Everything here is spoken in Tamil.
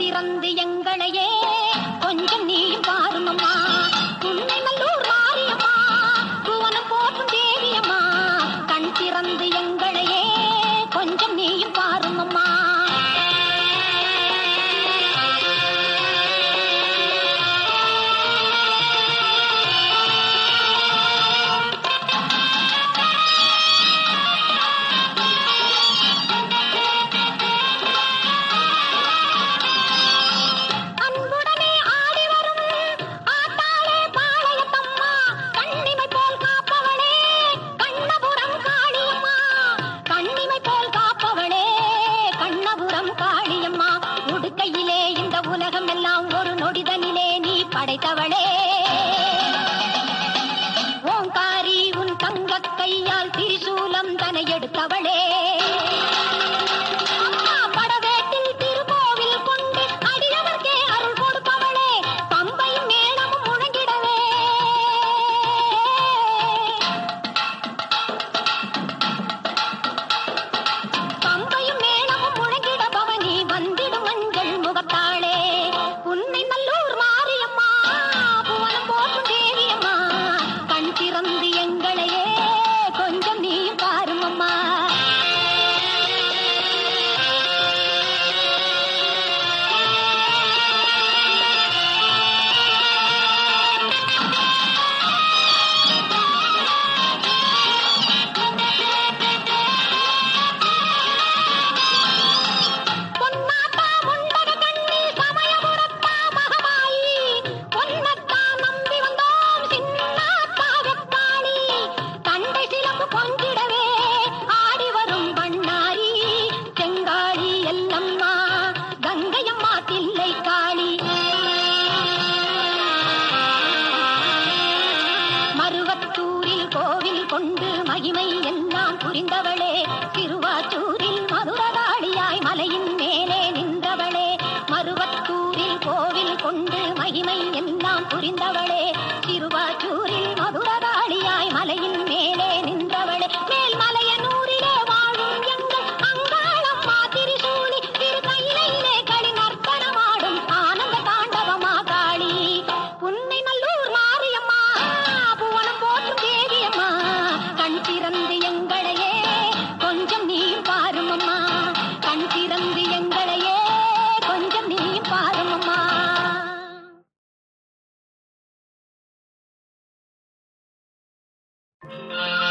திறந்து எங்களையே கொஞ்சம் நீயும் பாருமம்மா புன்னைமல்லூர் மாரியம்மா புவனம் போற்றும் தேவியம்மா கண் திறந்து எங்களையே கொஞ்சம் நீயும் பாருமம்மா தவளே ஓங்காரி உன் தங்க கையால் திரிசூலம் தனை எடுத்தவளே அருவத்தூரில் கோவில் கொண்டு மகிமை எல்லாம் புரிந்தவளே. திருவாச்சூரில் மதுரதாளியாய் மலையின் மேலே நின்றவளே. மருவத்தூரில் கோவில் கொண்டு மகிமை எல்லாம் புரிந்தவளே. திருவாச்சூரில் மதுர Thank you.